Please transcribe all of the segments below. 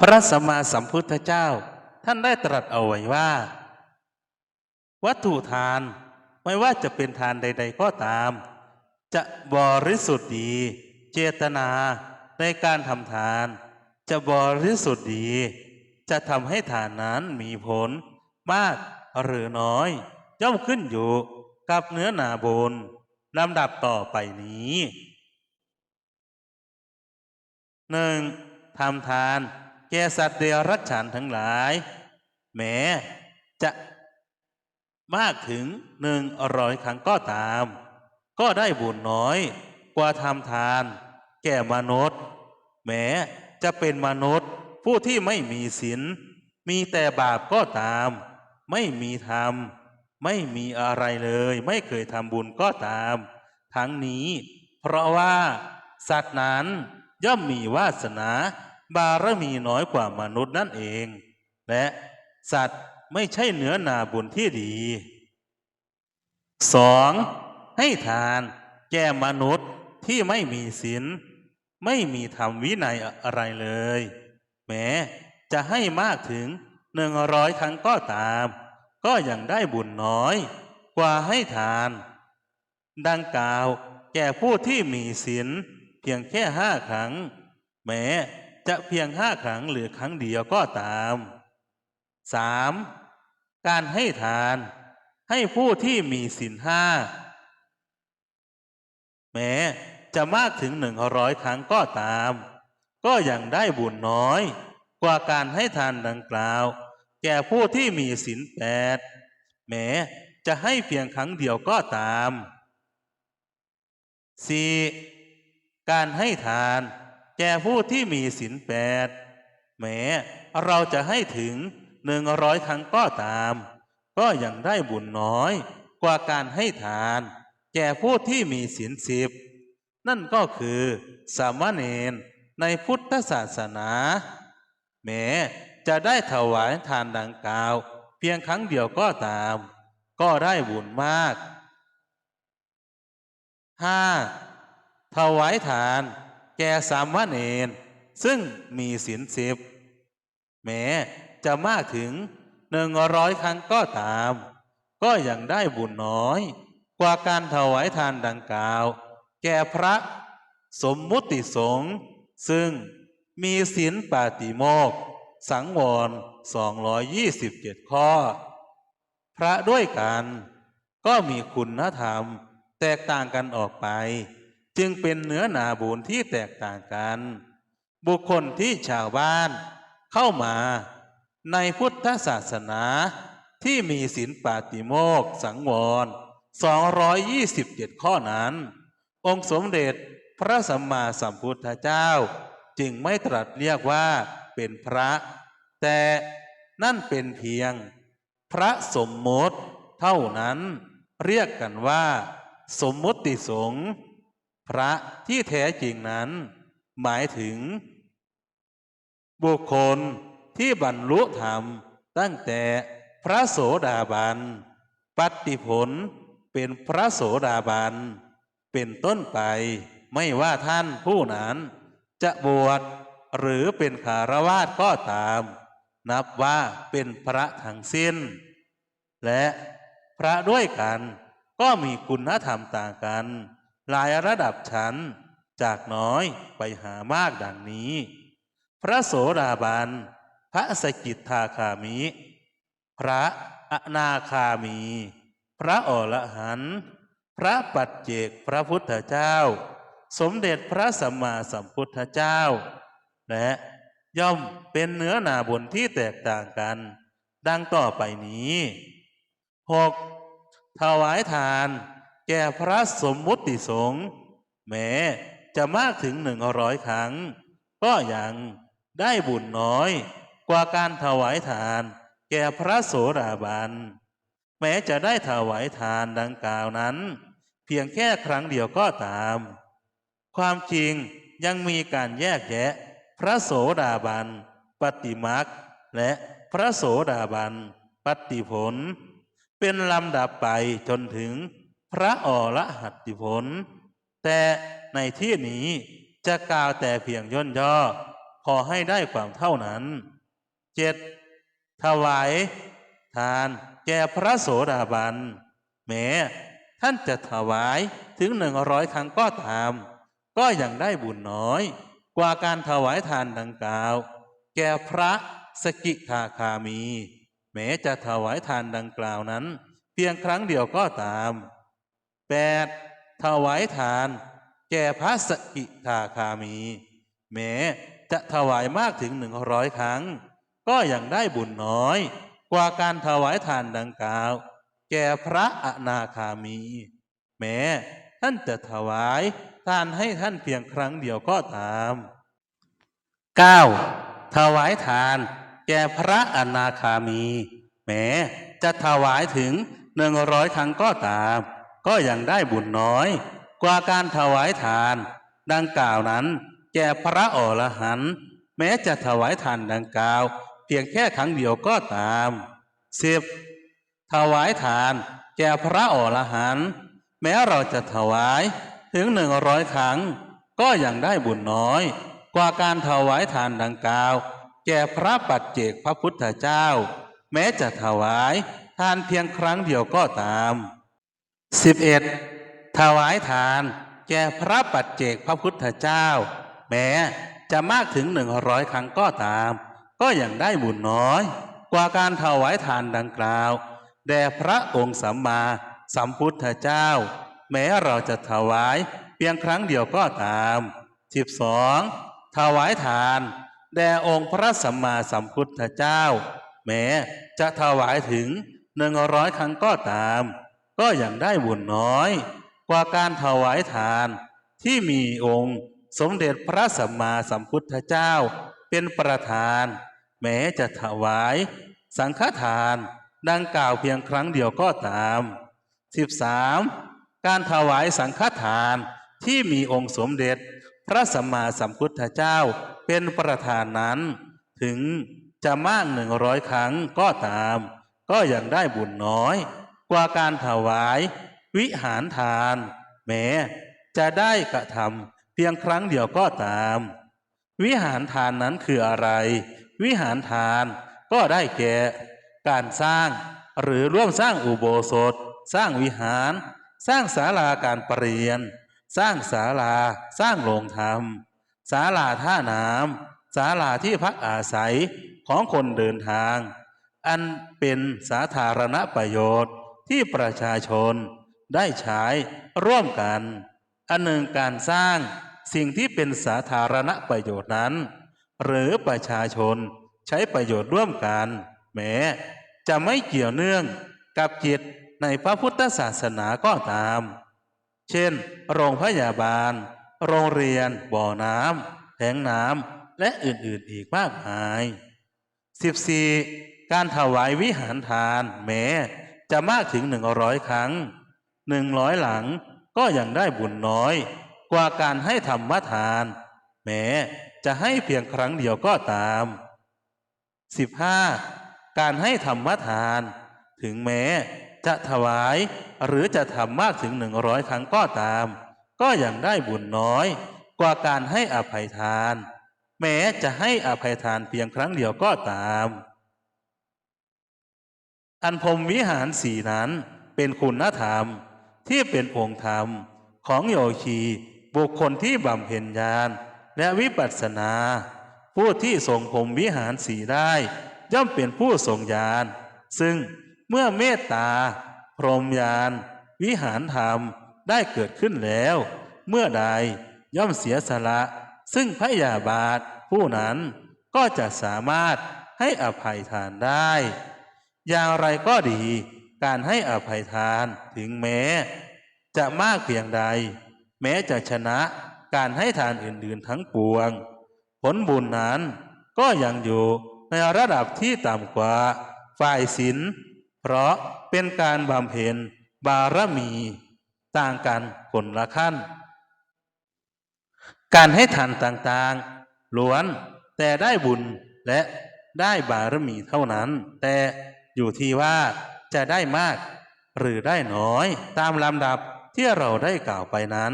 พระสัมมาสัมพุทธเจ้า ท่านได้ตรัสเอาไว้ว่า วัตถุทานไม่ว่าจะเป็นทานใด ๆ ก็ตาม จะบริสุทธิ์ดี เจตนาในการทำทาน จะบริสุทธิ์ดี จะทำให้ทานนั้นมีผล มากหรือน้อย ย่อมขึ้นอยู่กับเนื้อหนาบุญลำดับต่อไปนี้หนึ่งทำทาน แก่สัตว์เดรัจฉานทั้งหลาย แม้จะมากถึงหนึ่งร้อยครั้งก็ตาม ก็ได้บุญน้อยกว่าทำทาน แก่มนุษย์ แม้จะเป็นมนุษย์ผู้ที่ไม่มีศีลมีแต่บาปก็ตาม ไม่มีธรรม ไม่มีอะไรเลย ไม่เคยทำบุญก็ตาม ทั้งนี้ เพราะว่าสัตว์นั้นย่อมมีวาสนา บารมีน้อยกว่ามนุษย์นั่นเอง และสัตว์ไม่ใช่เหนือนาบุญที่ดีสองให้ทานแก่มนุษย์ที่ไม่มีศีลไม่มีธรรมวินัยอะไรเลย แม้จะให้มากถึงหนึ่งร้อยครั้งก็ตาม ก็ยังได้บุญน้อยกว่าให้ทาน ดังกล่าวแก่ผู้ที่มีศีลเพียงแค่ห้าครั้ง แม้ จะเพียงห้าครั้งหรือครั้งเดียวก็ตามสามการให้ทาน ให้ผู้ที่มีศีลห้าแม้จะมากถึงหนึ่งร้อยครั้งก็ตาม ก็ยังได้บุญน้อย กว่าการให้ทานดังกล่าว แก่ผู้ที่มีศีลแปดแม้จะให้เพียงครั้งเดียวก็ตาม 4. การให้ทาน แก่ผู้ที่มีศีลแปดแม้เราจะให้ถึงหนึ่งร้อยครั้งก็ตาม ก็ยังได้บุญน้อย กว่าการให้ทาน แก่ผู้ที่มีศีลสิบนั่นก็คือสามเณรในพุทธศาสนา แม้จะได้ถวายทานดังกล่าว เพียงครั้งเดียวก็ตาม ก็ได้บุญมากห้าถวายทาน แก่สามเณรซึ่งมีศีลสิบแม้จะมากถึงหนึ่งร้อยครั้งก็ตาม ก็ยังได้บุญน้อย กว่าการถวายทานดังกล่าว แก่พระสมมุติสงฆ์ซึ่งมีศีลปาติโมกข์สังวร 227 ข้อ พระด้วยกัน ก็มีคุณธรรมแตกต่างกันออกไป จึงเป็นเนื้อหนาบุญที่แตกต่างกัน บุคคลที่ชาวบ้านเข้ามาในพุทธศาสนาที่มีศีลปาติโมกสังวร 227 ข้อนั้น องค์สมเด็จพระสัมมาสัมพุทธเจ้า จึงไม่ตรัสเรียกว่าเป็นพระ แต่นั่นเป็นเพียง พระสมมติเท่านั้น เรียกกันว่า สมมติสงฆ์ พระที่แท้จริงนั้น หมายถึง บุคคลที่บรรลุธรรมตั้งแต่พระโสดาบันปฏิผลเป็นพระโสดาบันเป็นต้นไปไม่ว่าท่านผู้นั้น จะบวชหรือเป็นคารวาสก็ตาม นับว่าเป็นพระทั้งสิ้น และพระด้วยกันก็มีคุณธรรมต่างกัน หลายระดับชั้น จากน้อยไปหามากดังนี้ พระโสดาบัน พระสกิทาคามิ พระอนาคามี พระอรหันต์พระปัจเจกพระพุทธเจ้า สมเด็จพระสัมมาสัมพุทธเจ้า และย่อมเป็นเนื้อนาบุญที่แตกต่างกัน ดังต่อไปนี้หกถวายทาน แก่พระสมมุติสงฆ์แม้จะมากถึงหนึ่งร้อยครั้ง ก็ยังได้บุญน้อยกว่าการถวายทาน แก่พระโสดาบัน แม้จะได้ถวายทานดังกล่าวนั้น เพียงแค่ครั้งเดียวก็ตาม ความจริงยังมีการแยกแยะ พระโสดาบัน ปฏิมักและพระโสดาบัน ปฏิผล เป็นลำดับไปจนถึง พระอรหัตติผล แต่ในที่นี้จะกล่าวแต่เพียงย่นย่อพอให้ได้ความเท่านั้นเจ็ดถวายทานแก่พระโสดาบันแม้ท่านจะถวายถึงหนึ่งร้อยครั้งก็ตาม ก็ยังได้บุญน้อย กว่าการถวายทานดังกล่าว แก่พระสกิทาคามี แม้จะถวายทานดังกล่าวนั้น เพียงครั้งเดียวก็ตาม 8. ถวายทาน แก่พระสกิทาคามี แม้จะถวายมากถึงหนึ่งร้อยครั้ง ก็ยังได้บุญน้อย กว่าการถวายทานดังกล่าว แก่พระอนาคามี แม้ท่านจะถวายทานให้ท่านเพียงครั้งเดียวก็ตาม 9. ถวายทาน แก่พระอนาคามี แม้จะถวายถึงหนึ่งร้อยครั้งก็ตาม ก็ยังได้บุญน้อย กว่าการถวายทาน ดังกล่าวนั้น แก่พระอรหันต์แม้จะถวายทานดังกล่าว เพียงแค่ครั้งเดียวก็ตามสิบถวายทาน แก่พระอรหันต์แม้เราจะถวายถึงหนึ่งร้อยครั้ง ก็ยังได้บุญน้อย กว่าการถวายทานดังกล่าว แก่พระปัจเจกพระพุทธเจ้า แม้จะถวายทานเพียงครั้งเดียวก็ตาม 11. ถวายทาน แก่พระปัจเจกพระพุทธเจ้า แม้จะมากถึงหนึ่งร้อยครั้งก็ตาม ก็ยังได้บุญน้อย กว่าการถวายทานดังกล่าว แด่พระองค์สัมมาสัมพุทธเจ้า แม้เราจะถวายเพียงครั้งเดียวก็ตาม 12. ถวายทาน แด่องค์พระสัมมาสัมพุทธเจ้า แม้จะถวายถึงหนึ่งร้อยครั้งก็ตาม ก็ยังได้บุญน้อย กว่าการถวายทานที่มีองค์สมเด็จพระสัมมาสัมพุทธเจ้าเป็นประธาน แม้จะถวายสังฆทานดังกล่าวเพียงครั้งเดียวก็ตาม 13. การถวายสังฆทานที่มีองค์สมเด็จพระสัมมาสัมพุทธเจ้าเป็นประธานนั้น ถึงจะมากหนึ่งร้อยครั้งก็ตาม ก็ยังได้บุญน้อย กว่าการถวาย วิหารทาน แม้จะได้กระทำเพียงครั้งเดียวก็ตาม วิหารทานนั้นคืออะไร วิหารทานก็ได้แก่ การสร้างหรือร่วมสร้างอุโบสถ สร้างวิหาร สร้างศาลาการประเรียน สร้างศาลาสร้างโรงธรรมศาลาท่าน้ำศาลาที่พักอาศัยของคนเดินทาง อันเป็นสาธารณประโยชน์ ที่ประชาชนได้ใช้ร่วมกัน อันหนึ่งการสร้างสิ่งที่เป็นสาธารณประโยชน์นั้น หรือประชาชนใช้ประโยชน์ร่วมกัน แม้จะไม่เกี่ยวเนื่องกับจิตในพระพุทธศาสนาก็ตาม เช่น โรงพยาบาล โรงเรียน บ่อน้ำแทงน้ำและอื่นๆอีกมากมาย 14. การถวายวิหารทานแม้ จะมากถึงหนึ่งร้อยครั้งหนึ่งร้อยหลังก็ยังได้บุญน้อย กว่าการให้ธรรมทาน แม้จะให้เพียงครั้งเดียวก็ตาม 15. การให้ธรรมทาน ถึงแม้จะถวายหรือจะทำมากถึงหนึ่งร้อยครั้งก็ตาม ก็ยังได้บุญน้อย กว่าการให้อภัยทาน แม้จะให้อภัยทานเพียงครั้งเดียวก็ตาม อันพรมวิหารสีนั้นเป็นคุณธรรมที่เป็นองค์ธรรมของโยคีบุคคลที่บำเพ็ญญาณและวิปัสสนา ผู้ที่ทรงพรมวิหารสีได้ ย่อมเป็นผู้ทรงญาณซึ่งเมื่อเมตตา พรหมญาณวิหารธรรมได้เกิดขึ้นแล้ว เมื่อใดย่อมเสียสละ ซึ่งพระยาบาทผู้นั้นก็จะสามารถให้อภัยทานได้ อย่างไรก็ดีการให้อภัยทานถึงแม้ จะมากเพียงใด แม้จะชนะการให้ทานอื่นๆทั้งปวง ผลบุญนั้นก็ยังอยู่ในระดับที่ต่ำกว่าฝ่ายศีลเพราะเป็นการบำเพ็ญบารมี ต่างกันคนละขั้น การให้ทานต่างๆล้วนแต่ได้บุญและได้บารมีเท่านั้น แต่ อยู่ที่ว่าจะได้มาก หรือได้น้อยตามลำดับที่เราได้กล่าวไปนั้น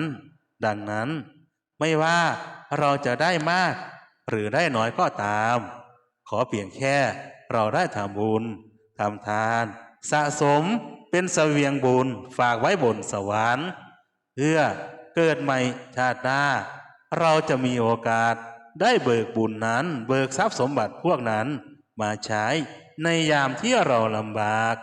ดังนั้น ไม่ว่าเราจะได้มาก หรือได้น้อยก็ตาม ขอเพียงแค่เราได้ทำบุญทำทาน สะสมเป็นเสวียงบุญฝากไว้บนสวรรค์เพื่อเกิดใหม่ชาติหน้า เราจะมีโอกาสได้เบิกบุญนั้น เบิกทรัพย์สมบัติพวกนั้นมาใช้ ในยามที่เราลำบาก